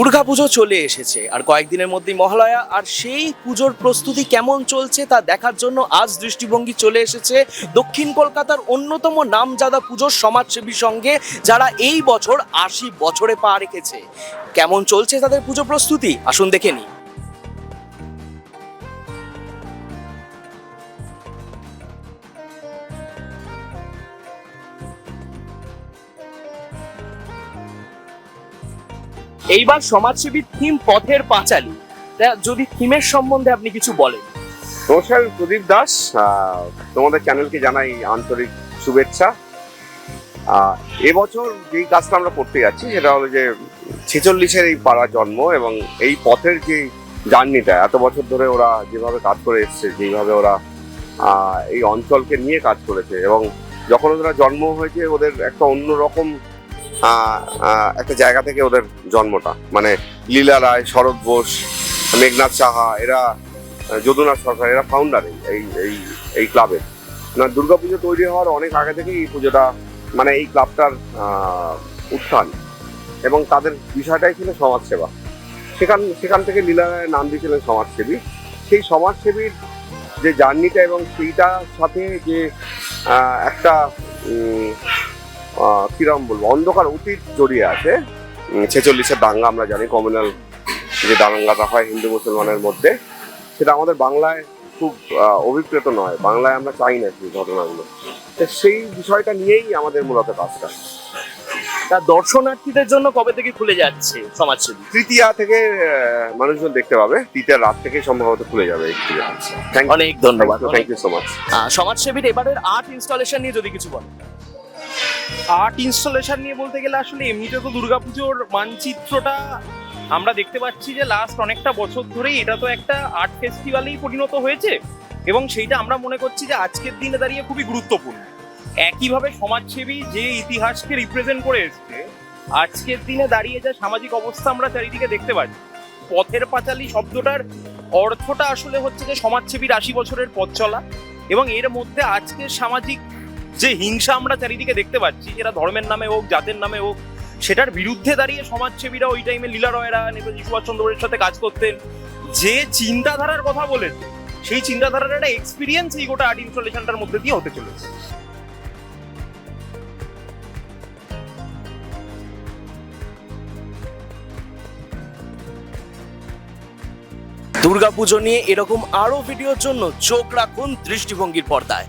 দুর্গাপুজো চলে এসেছে। আর কয়েকদিনের মধ্যেই মহালয়া, আর সেই পুজোর প্রস্তুতি কেমন চলছে তা দেখার জন্য আজ দৃষ্টিভঙ্গি চলে এসেছে দক্ষিণ কলকাতার অন্যতম নামজাদা পুজোর সমাজসেবী সঙ্গে, যারা এই বছর আশি বছরে পা রেখেছে। কেমন চলছে তাদের পুজো প্রস্তুতি? আসুন দেখে নিই। এইবার সমাজসেবীর থিম পথের পাঁচালী। যদি থিমের সম্বন্ধে আপনি কিছু বলেন। নমস্কার প্রদীপ দাস। তোমাদের চ্যানেলকে জানাই আন্তরিক শুভেচ্ছা। এবছর যেই কাজটা আমরা করতে যাচ্ছি সেটা হলো যে ছেচল্লিশের এই পাড়া জন্ম এবং এই পথের যে জার্নিটা এত বছর ধরে ওরা যেভাবে কাজ করে এসছে যেভাবে ওরা এই অঞ্চলকে নিয়ে কাজ করেছে এবং যখন ওরা জন্ম হয়েছে ওদের একটা অন্যরকম আহ, একটা জায়গা থেকে ওদের জন্মটা। মানে লীলা রায়, শরৎ বোস, মেঘনাথ সাহা, এরা যদুনাথ সরকার, এরা ফাউন্ডার এই এই এই ক্লাবের না, দুর্গাপুজো তৈরি হওয়ার অনেক আগে থেকেই এই পুজোটা মানে এই ক্লাবটার উত্থান। এবং তাদের বিষয়টাই ছিল সমাজসেবা। সেখান সেখান থেকে লীলা রায় নাম দিয়েছিলেন সমাজসেবী। সেই সমাজসেবীর যে জার্নিটা এবং সেইটার সাথে যে একটা কিরম বলব? অন্ধকার অতীত জড়িয়ে আছে। ছেচল্লিশের দাঙ্গা আমরা জানি কমিউনাল যে দাঙ্গাটা হয় হিন্দু মুসলমানের মধ্যে। সেটা আমাদের বাংলায় খুব অভিপ্রেত নয়। বাংলায় আমরা চাই না সেই ঘটনাগুলো। তো সেই বিষয়টা নিয়েই আমাদের মূলত কাজটা। তা দর্শনার্থীদের জন্য কবে থেকে খুলে যাচ্ছে সমাজসেবী? তৃতীয়া থেকে মানুষজন দেখতে পাবে। তৃতীয়ার রাত থেকে সম্ভবত খুলে যাবে অনেক ধন্যবাদ। থ্যাংক ইউ সো মাচ সমাজসেবীর এবারের আর্ট ইনস্টলেশন নিয়ে যদি কিছু বলেন। আর্ট ইনস্টলেশন নিয়ে বলতে গেলে আসলে এমনিতে তো দুর্গাপুজোর মানচিত্রটা আমরা দেখতে পাচ্ছি যে লাস্ট অনেকটা বছর ধরেই এটা তো একটা আর্ট ফেস্টিভ্যালেই পরিণত হয়েছে এবং সেইটা আমরা মনে করছি যে আজকের দিনে দাঁড়িয়ে খুবই গুরুত্বপূর্ণ। একইভাবে সমাজসেবী যে ইতিহাসকে রিপ্রেজেন্ট করে এসছে, আজকের দিনে দাঁড়িয়ে যা সামাজিক অবস্থা আমরা চারিদিকে দেখতে পাচ্ছি। পথের পাঁচালী শব্দটার অর্থটা আসলে হচ্ছে যে সমাজসেবীর আশি বছরের পথ চলা এবং এর মধ্যে আজকের সামাজিক যে হিংসা আমরা চারিদিকে দেখতে পাচ্ছি, সেটা ধর্মের নামে হোক, জাতের নামে হোক, সেটার বিরুদ্ধে দাঁড়িয়ে সমাজসেবীরা ওই টাইমে লীলা রয়েরা, নেতাজি সুভাষচন্দ্র সাথে কাজ করতেন। যে চিন্তাধারার কথা বলেন, সেই চিন্তাধারার একটা এক্সপিরিয়েন্স এই গোটা আর্ট ইনস্টলেশনটার মধ্যে দিয়ে হতে চলেছে। দুর্গাপুজো নিয়ে এরকম আরও ভিডিওর জন্য চোখ রাখুন দৃষ্টিভঙ্গির পর্দায়।